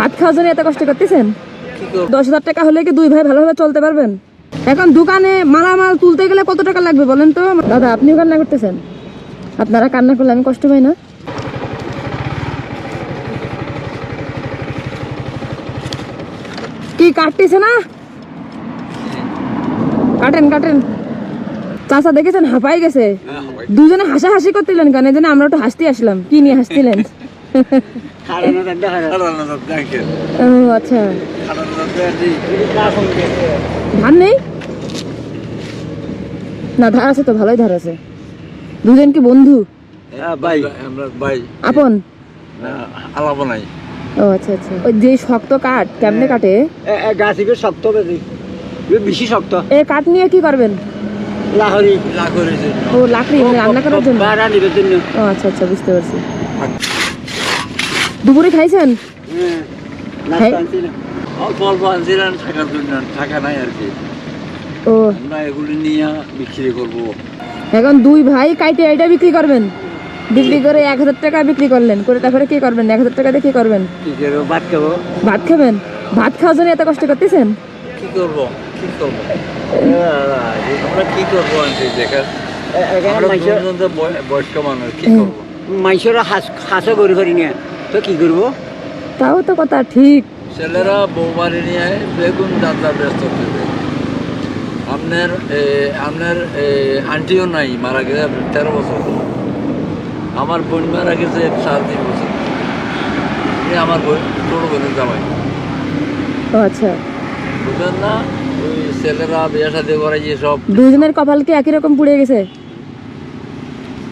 ভাত খাওয়ার জন্য এত কষ্ট করতেছেন? দশ হাজার টাকা হলে কি দুই ভাই ভালোভাবে চলতে পারবেন? এখন দোকানে মালামাল তুলতে গেলে কত টাকা লাগবে বলেন তো? দাদা আপনিও কান্না করতেছেন? আপনারা কান্না করলে আমি কষ্ট পাই না। কি কাটতেছে না? কাটেন কাটেন। চাচা দেখেছেন হাঁপাই গেছে। দুজনে হাসাহাসি করতেলেন কেন? এই জন্য আমরা একটু হাসতে আসলাম। কি নিয়ে ও আচ্ছা। ধান নেই? না ধার আছে তো ভালোই ধার আছে। দুজন কি বন্ধু? ভাই। আমরা ভাই। আপন? আলাপ নাই। ও আচ্ছা আচ্ছা। ওই যে শক্ত কাঠ কেমনে কাটে? গাছ এগুলো শক্ত বেশি? বেশি শক্ত। এ কাঠ নিয়ে কি করবেন? লাহরি। লাখরের ও লাকড়ি রান্না করার জন্য? ভাড়া নিবের জন্য। ও আচ্ছা আচ্ছা বুঝতে পারছি। দুপুরে খাইছেন। নাস্তা আনছি না। অল্প অল্প আনছিলেন থাকার জন্য। টাকা নাই আর কি। ও। আমরা এগুলি নিয়ে বিক্রি করব। এখন দুই ভাই কাইটে এটা বিক্রি করবেন? বিক্রি করে এক হাজার টাকা বিক্রি করলেন। করে তারপরে কি করবেন? এক হাজার টাকা দিয়ে কি করবেন? কি করব? ভাত খাব। ভাত খাবেন? ভাত খাওয়ার জন্য এত কষ্ট করতেছেন? কি করব? কি করব? আমরা কি করব দেখেন? আমরা বয়স্ক মানুষ কি। করব? মাইসের হাঁস হাঁসও গরু করি নিয়ে। তো কি করব? তাও তো কথা ঠিক। ছেলেরা বৌমারি নিয়ে বেগুন যাত্রা ব্যস্ত থাকে। আপনার আপনার আন্টিও নাই মারা গেছে তেরো বছর। আমার বোন মারা গেছে সাড়ে তিন বছর। আমার বোন ছোট বোনের জামাই। আচ্ছা। বুঝলেন না? ওই ছেলেরা বিয়ে সাথে করে যে সব দুজনের কপাল কি একই রকম পুড়ে গেছে?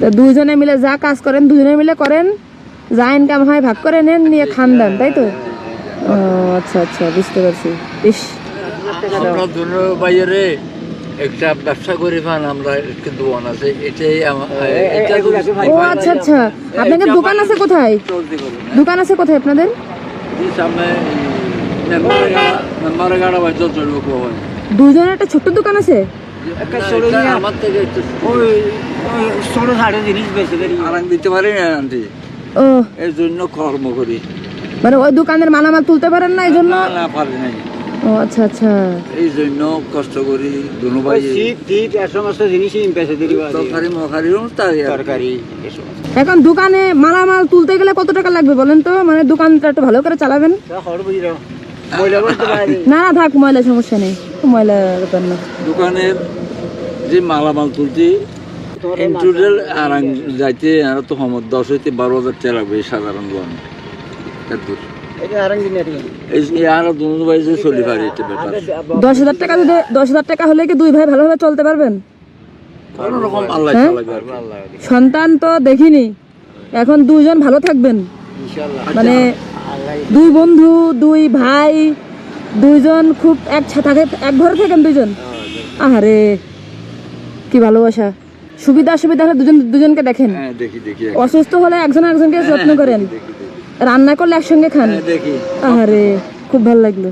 তো দুজনে মিলে যা কাজ করেন দুজনে মিলে করেন? যা ইনকাম হয় ভাগ করে নেন নিয়ে খান দেন তাই তো? ও আচ্ছা আচ্ছা বুঝতে পারছি। ইস। আমরা দুনো বাইরে একটা ব্যবসা করে পান আমরা একটু দোকান আছে এটাই। ও আচ্ছা আচ্ছা। আপনাদের দোকান আছে কোথায়? দোকান আছে কোথায় আপনাদের? সামনে দুজনের একটা ছোট্ট দোকান আছে? একটা আমার থেকে ছোট জিনিস বেশি করি। আরাম দিতে পারি না আন্টি? ও। এর জন্য কর্ম করি। মানে ওই দোকানের মালামাল তুলতে পারেন না এই জন্য না না পারি নাই। ও আচ্ছা আচ্ছা। এই জন্য কষ্ট করি দুনো ভাই। শীত টিট এ সমস্ত জিনিসই বেশি দেরি তরকারি মরকারি তাই আর তরকারি এখন দোকানে মালামাল তুলতে গেলে কত টাকা লাগবে বলেন তো? মানে দোকানটা একটু ভালো করে চালাবেন। না। না। থাক ময়লা সমস্যা নেই। ময়লা দোকানের যে মালামাল তুলতে ইন টোটাল আর যাইতে আর তো সময় দশ হইতে বারো হাজার টাকা লাগবে এই সাধারণ ব্যাপার। দশ হাজার টাকা যদি দশ হাজার টাকা হলে কি দুই ভাই ভালোভাবে চলতে পারবেন? হ্যাঁ? সন্তান তো দেখিনি। এখন দুইজন ভালো থাকবেন। মানে দুই বন্ধু দুই ভাই দুইজন খুব এক থাকে এক ঘরে থাকেন দুইজন? আহারে কি ভালোবাসা। সুবিধা অসুবিধা হলে দুজন দুজনকে দেখেন। হ্যাঁ অসুস্থ হলে একজন একজনকে যত্ন করেন। দেখি দেখি রান্না করলে একসঙ্গে খান। আরে খুব ভালো লাগল।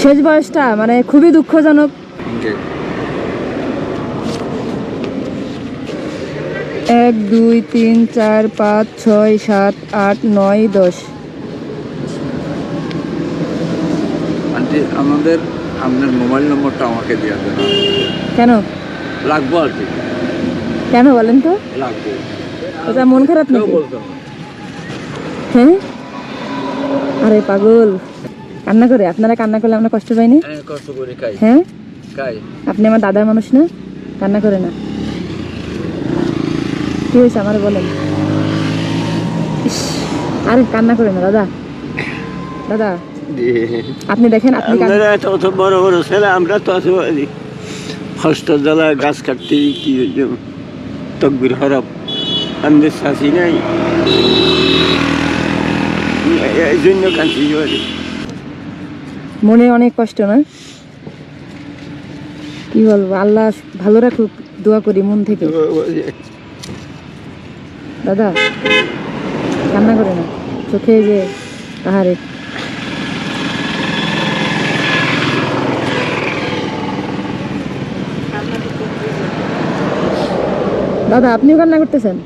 শেষ বয়সটা মানে খুবই দুঃখজনক। এক দুই তিন চার পাঁচ ছয় সাত আট নয় দশ। আমাদের আপনার মোবাইল নম্বরটা আমাকে দেওয়া দেন। কেন? লাগবো আর কি। কেন বলেন তো? লাগবো। ওটা মন খারাপ নাকি? হ্যাঁ? আরে পাগল। কান্না করে? আপনারা কান্না করলে আমরা কষ্ট পাইনি হ্যাঁ কষ্ট করে খাই। হ্যাঁ? খাই। আপনি আমার দাদার মানুষ না? কান্না করে না? কি হয়েছে আমার বলেন? আরে কান্না করে না দাদা। দাদা আপনি দেখেন আপনি বড় বড় ছেলে আমরা তো আছি হস্ত জ্বালা গাছ কাটতে কি তকবির হরব আমাদের শাসি নাই এই। জন্য কাঁদছি মনে অনেক কষ্ট না? কি বলব, আল্লাহ ভালো রাখুক, দোয়া করি মন থেকে। দাদা, কান্না করে না। চোখে যে আহারে দাদা আপনিও কান্না করতেছেন?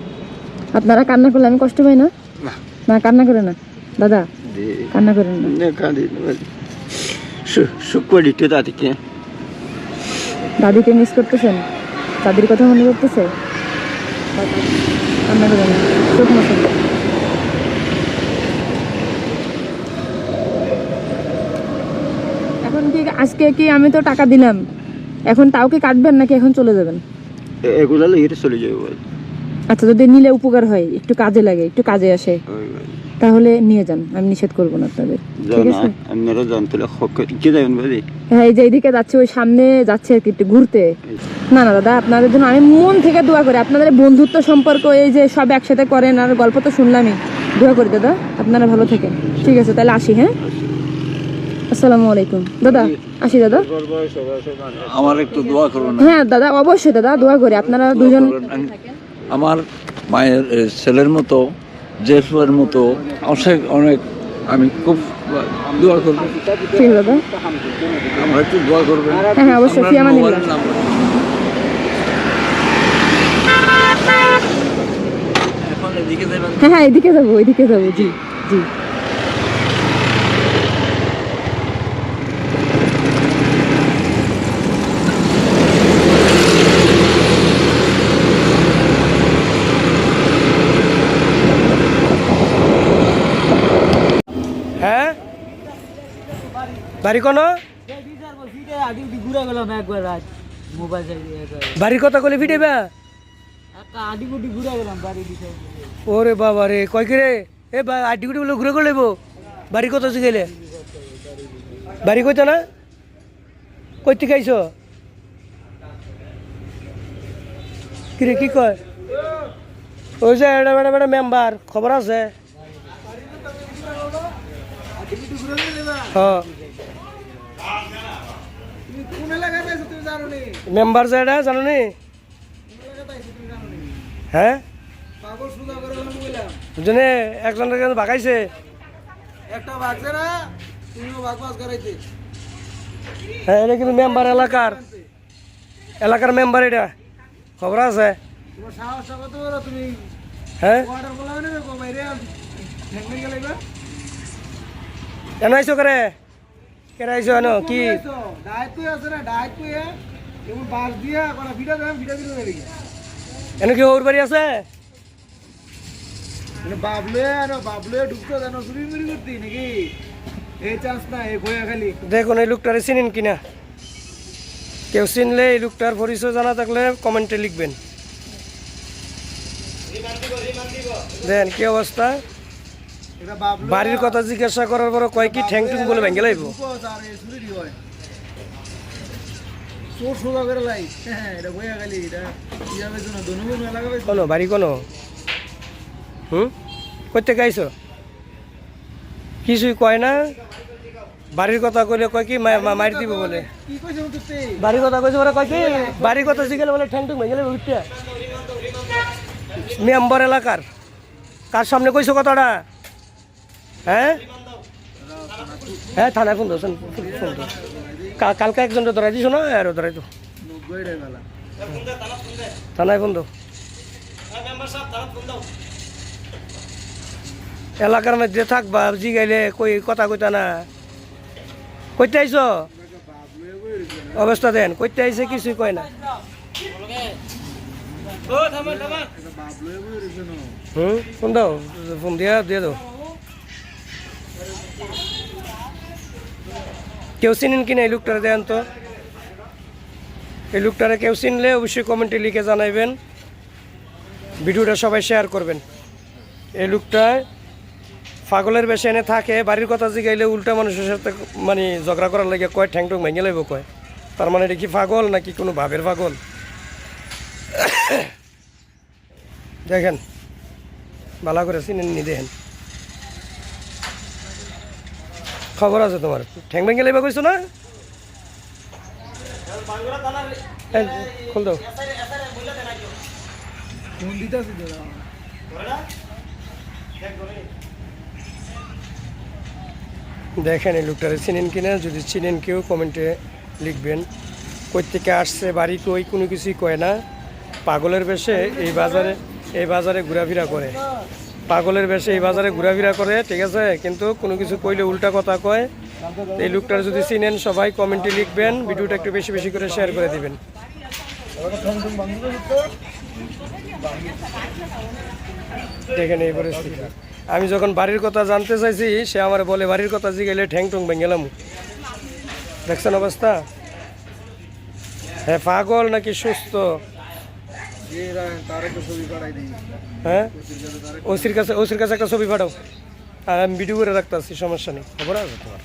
আপনারা কান্না করলে আমি কষ্ট পাই না? না। কান্না করে না। দাদা কান্না করেন না। তাদেরকে দাদিকে। মিস করতেছেন? দাদির কথা মনে করতেছে কান্না করেন না। চোখ মশন এখন কি আজকে কি আমি তো টাকা দিলাম? এখন তাও কি কাটবেন নাকি এখন চলে যাবেন? এগুলো লিখে চলে যাব আচ্ছা যদি নিলে উপকার হয় একটু কাজে লাগে একটু কাজে আসে তাহলে নিয়ে যান আমি নিষেধ করব না আপনাদের ঠিক আছে? আপনারা জানতে কি যাবেন বুঝি হ্যাঁ এই যে এইদিকে যাচ্ছে ওই সামনে যাচ্ছে আর কি একটু ঘুরতে। না না দাদা আপনাদের জন্য আমি মন থেকে দোয়া করি আপনাদের বন্ধুত্ব সম্পর্ক এই যে সব একসাথে করেন আর গল্প তো শুনলামই দোয়া করি দাদা আপনারা ভালো থাকেন ঠিক আছে তাহলে আসি হ্যাঁ? আসসালামু আলাইকুম। দাদা আসি দাদা। আমার একটু দোয়া করুন। হ্যাঁ দাদা অবশ্যই দাদা দোয়া করি। আপনারা দুজন আমার মায়ের ছেলের মতো জেফের মতো অনেক অনেক। আমি খুব দোয়া করব। ঠিক দাদা। আমার একটু দোয়া করবেন। হ্যাঁ হ্যাঁ অবশ্যই এদিকে যাবেন হ্যাঁ হ্যাঁ এদিকে যাব ওইদিকে যাব জি জি হ্যাঁ বাড়ি কোনো? বাড়ির কথা কলে ফিটেবা আডি ওরে বাবা রে, কয় কি রে এ বা আড্ডি গুটি বলে ঘুরে করে লেবো বাড়ি কত গেলে? বাড়ি কইতো না? কই থেকে আইছো? কিরে, কি কয়? ওই যে এটা বেটা বেটা মেম্বার, খবর আছে? হ্যাঁ। মেম্বার যে এটা জানো নি হ্যাঁ দুজনে একজনের কাছে ভাগাইছে? একটা না তুমিও হ্যাঁ এটা কিন্তু মেম্বার এলাকার। এলাকার মেম্বার এটা। খবর আছে? হ্যাঁ? আইছো করে? কেন আইছো কেন কি? এন কি ওর বাড়ি আছে? মানে করতি নাকি? এই দেখুন লোকটারে চিনেন কিনা কেউ চিনলে এই লোকটার পরিচয় জানা থাকলে কমেন্টে লিখবেন। দেন কি অবস্থা বাড়ির কথা জিজ্ঞাসা করার পর কয় কি ঠ্যাং টুং বলে ভেঙে লাইব? হয় কোনো বাড়ি কোনো? হুম? করতে গাইছো? কিছুই কয় না? বাড়ির কথা কইলে কয় কি মারি দিব বলে। বাড়ির কথা কইছে বলে কয় কি? বাড়ির কথা শিখেলে বলে ঠ্যাং টুং ভেঙে লাইব মেম্বার এলাকার। কার সামনে কইছো কথাটা? হ্যাঁ? হ্যাঁ থানায় ফোন দোসেন ফোন কালকে একজন ধরাই দিছো না? আর ধরাই তো থানায় ফোন দো এলাকার মধ্যে থাকবা জিগাইলে কই কথা কইতা না। কইতে আইছ? অবস্থা দেন কইতে আইছে কিছুই কয় না। হুম? ফোন দাও ফোন দিয়া দিয়ে দাও। কেউ চিনেন কিনা এই লোকটারে দেন তো। এই লোকটারে কেউ চিনলে অবশ্যই কমেন্টে লিখে জানাইবেন। ভিডিওটা সবাই শেয়ার করবেন। এই লোকটা পাগলের বেশি এনে থাকে, বাড়ির কথা জিগাইলে উল্টা মানুষের সাথে মানে ঝগড়া করার লাগে কয় ঠ্যাং টুং ভেঙে লাইব কয়। তার মানে এটা কি পাগল নাকি কোনো ভাবের পাগল? দেখেন, ভালো করে চিনেন নি দেখেন। খবর আছে তোমার? ঠ্যাং ভেঙে লাইবা কইছো না? খুল দাও। দেখেন এই লোকটারে চিনেন কিনা? যদি চিনেন কেউ কমেন্টে লিখবেন। থেকে আসছে বাড়ি কই কোনো কিছুই কয় না। পাগলের বেশে এই বাজারে এই বাজারে ঘোরাফেরা করে। পাগলের বেশে এই বাজারে ঘোরাফেরা করে, ঠিক আছে? কিন্তু কোনো কিছু কইলে উল্টা কথা কয়। এই লোকটার যদি চিনেন সবাই, কমেন্টে লিখবেন, ভিডিওটা একটু বেশি বেশি করে শেয়ার করে দিবেন। দেখেন এই পরিস্থিতি। আমি যখন বাড়ির কথা জানতে চাইছি, সে আমার বলে, বাড়ির কথা জিগেলে ঠ্যাং টুং ভেঙেলাম দেখছেন অবস্থা? হ্যাঁ পাগল নাকি সুস্থ তার একটা ছবি পাঠাই দিই হ্যাঁ? ওসির কাছে ওসির কাছে একটা ছবি পাঠাও। আর আমি ভিডিও করে রাখতে সমস্যা নেই। খবর আছে তোমার?